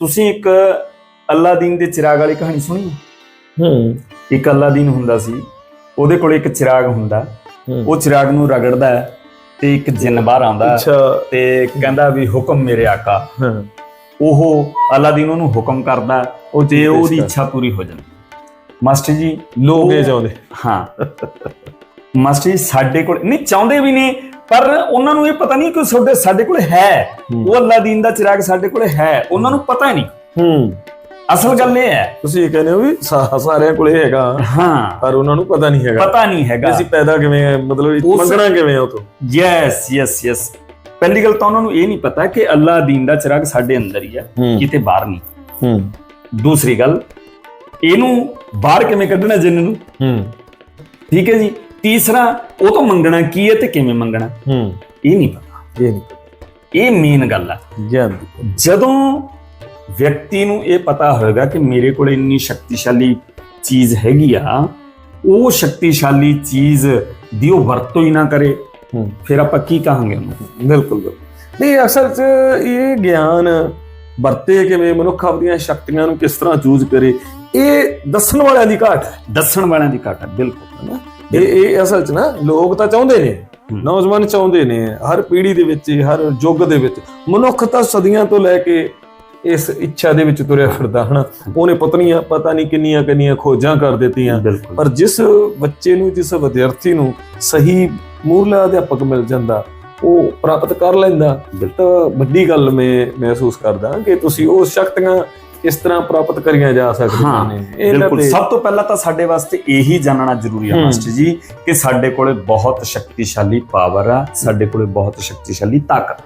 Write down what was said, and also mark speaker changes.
Speaker 1: ਤੁਸੀਂ ਇੱਕ ਅੱਲਾਦੀਨ ਦੇ ਚਿਰਾਗ ਵਾਲੀ ਕਹਾਣੀ ਸੁਣੀ? ਹੈ? ਇੱਕ ਅੱਲਾਦੀਨ ਹੁੰਦਾ ਸੀ ਉਹਦੇ ਕੋਲ ਇੱਕ ਚਿਰਾਗ ਹੁੰਦਾ। ਉਹ ਚਿਰਾਗ ਨੂੰ ਰਗੜਦਾ ਹੈ ਤੇ ਇੱਕ ਜਿੰਨ ਬਾਹਰ ਆਉਂਦਾ ਤੇ ਕਹਿੰਦਾ ਵੀ ਹੁਕਮ ਮੇਰੇ ਆਕਾ। ਉਹ ਅੱਲਾਦੀਨ ਉਹਨੂੰ ਹੁਕਮ ਕਰਦਾ
Speaker 2: ਉਹ
Speaker 1: ਤੇ
Speaker 2: ਚੀਜ਼
Speaker 1: ਉਹਦੀ ਇੱਛਾ ਪੂਰੀ ਹੋ ਜਾਂਦੀ ਮਾਸਟਰ ਜੀ
Speaker 2: ਲੋਕ ਇਹ ਚਾਹੁੰਦੇ।
Speaker 1: ਹਾਂ। ਮਾਸਟਰ ਜੀ ਸਾਡੇ ਕੋਲ ਨਹੀਂ ਚਾਹੁੰਦੇ ਵੀ ਨੇ ਪਰ ਉਹਨਾਂ ਨੂੰ ਇਹ ਪਤਾ ਨਹੀਂ ਕਿ ਸਾਡੇ ਸਾਡੇ ਕੋਲ ਹੈ। ਉਹ ਅੱਲਾ ਦੀਨ ਦਾ ਚਿਰਾਗ ਸਾਡੇ ਕੋਲ ਹੈ। ਉਹਨਾਂ ਨੂੰ ਪਤਾ ਨਹੀਂ।
Speaker 2: ਹੂੰ।
Speaker 1: ਅਸਲ ਗੱਲ ਇਹ ਹੈ।
Speaker 2: ਤੁਸੀਂ ਇਹ ਕਹਿੰਦੇ ਹੋ ਵੀ ਸਾਰਿਆਂ ਕੋਲ ਹੈਗਾ।
Speaker 1: ਹਾਂ।
Speaker 2: ਪਰ ਉਹਨਾਂ ਨੂੰ ਪਤਾ ਨਹੀਂ ਹੈਗਾ।
Speaker 1: ਪਤਾ ਨਹੀਂ ਹੈਗਾ।
Speaker 2: ਅਸੀਂ ਪੈਦਾ ਕਿਵੇਂ ਮਤਲਬ ਮੰਗਣਾ ਕਿਵੇਂ ਉਹ ਤੋਂ
Speaker 1: ਯੈਸ ਯੈਸ ਯੈਸ ਪਹਿਲੀ ਗੱਲ ਤਾਂ ਉਹਨਾਂ ਨੂੰ ਇਹ ਨਹੀਂ ਪਤਾ ਕਿ ਅੱਲਾ ਦੀਨ ਦਾ ਚਿਰਾਗ ਸਾਡੇ ਅੰਦਰ ਹੈ ਹੂੰ ਕਿਤੇ ਬਾਹਰ ਨਹੀਂ।
Speaker 2: ਹੂੰ।
Speaker 1: ਦੂਸਰੀ ਗੱਲ ਇਹਨੂੰ ਬਾਹਰ ਕਿਵੇਂ ਕੱਢਣਾ ਜਿੰਨ ਨੂੰ?
Speaker 2: ਹੂੰ।
Speaker 1: ਠੀਕ ਹੈ ਜੀ। ਤੀਸਰਾ ਉਹ ਤੋਂ ਮੰਗਣਾ ਕੀ ਹੈ ਤੇ ਕਿਵੇਂ ਮੰਗਣਾ?
Speaker 2: ਹੂੰ।
Speaker 1: ਇਹ ਨਹੀਂ ਪਤਾ।
Speaker 2: ਇਹ ਨਹੀਂ
Speaker 1: ਇਹ ਮੇਨ ਗੱਲ
Speaker 2: ਗਿਆਨ
Speaker 1: ਜਦੋਂ ਵਿਅਕਤੀ ਨੂੰ ਇਹ ਪਤਾ ਹੋਏਗਾ ਕਿ ਮੇਰੇ ਕੋਲ ਇੰਨੀ ਸ਼ਕਤੀਸ਼ਾਲੀ ਚੀਜ਼ ਹੈਗੀ ਆ ਉਹ ਸ਼ਕਤੀਸ਼ਾਲੀ ਚੀਜ਼ ਦੀ ਉਹ ਵਰਤੋਂ ਹੀ ਨਾ ਕਰੇ ਫਿਰ ਆਪਾਂ ਕੀ ਕਹਾਂਗੇ ਉਹਨੂੰ?
Speaker 2: ਬਿਲਕੁਲ। ਨਹੀਂ ਅਸਲ 'ਚ ਇਹ ਗਿਆਨ ਵਰਤੇ ਕਿਵੇਂ ਮਨੁੱਖ ਆਪਣੀਆਂ ਸ਼ਕਤੀਆਂ ਨੂੰ ਕਿਸ ਤਰ੍ਹਾਂ ਯੂਜ਼ ਕਰੇ ਇਹ ਦੱਸਣ ਵਾਲਿਆਂ ਦੀ ਘਾਟ ਹੈ।
Speaker 1: ਦੱਸਣ ਵਾਲਿਆਂ ਦੀ ਘਾਟ ਹੈ ਬਿਲਕੁਲ?
Speaker 2: ਇਹ ਇਹ ਅਸਲ 'ਚ ਨਾ ਲੋਕ ਤਾਂ ਚਾਹੁੰਦੇ ਨੇ। ਨੌਜਵਾਨ ਚਾਹੁੰਦੇ ਨੇ ਹਰ ਪੀੜ੍ਹੀ ਦੇ ਵਿੱਚ ਹਰ ਯੁੱਗ ਦੇ ਵਿੱਚ। ਮਨੁੱਖ ਤਾਂ ਸਦੀਆਂ ਤੋਂ ਲੈ ਕੇ ਇਸ ਇੱਛਾ ਦੇ ਵਿੱਚ ਤੁਰਿਆ ਫਿਰਦਾ ਹਨਾ? ਉਹਨੇ ਪਤਨੀਆਂ ਪਤਾ ਨਹੀਂ ਕਿੰਨੀਆਂ ਕਿੰਨੀਆਂ ਖੋਜਾਂ ਕਰ ਦਿੱਤੀਆਂ। ਪਰ ਜਿਸ ਬੱਚੇ ਨੂੰ ਜਿਸ ਵਿਦਿਆਰਥੀ ਨੂੰ ਸਹੀ ਮੂਰਲਾ ਅਧਿਆਪਕ ਮਿਲ ਜਾਂਦਾ ਉਹ ਪ੍ਰਾਪਤ ਕਰ ਲੈਂਦਾ ਤਾਂ ਵੱਡੀ ਗੱਲ ਮੈਂ ਮਹਿਸੂਸ ਕਰਦਾ ਕਿ ਤੁਸੀਂ ਉਹ ਸ਼ਕਤੀਆਂ ਕਿਸ ਤਰ੍ਹਾਂ ਪ੍ਰਾਪਤ ਕਰੀਆਂ ਜਾ ਸਕਦੀਆਂ ਨੇ। ਇਹਨਾਂ
Speaker 1: ਬਿਲਕੁਲ।
Speaker 2: ਤੇ
Speaker 1: ਸਭ ਤੋਂ ਪਹਿਲਾਂ ਤਾਂ ਸਾਡੇ ਵਾਸਤੇ ਇਹੀ ਜਾਣਨਾ ਜ਼ਰੂਰੀ ਹੈ
Speaker 2: ਹੂੰ।
Speaker 1: ਮਾਸਟਰ ਜੀ ਕਿ ਸਾਡੇ ਕੋਲੇ ਬਹੁਤ ਸ਼ਕਤੀਸ਼ਾਲੀ ਪਾਵਰ ਆ ਸਾਡੇ ਕੋਲੇ ਬਹੁਤ ਸ਼ਕਤੀਸ਼ਾਲੀ ਤਾਕਤ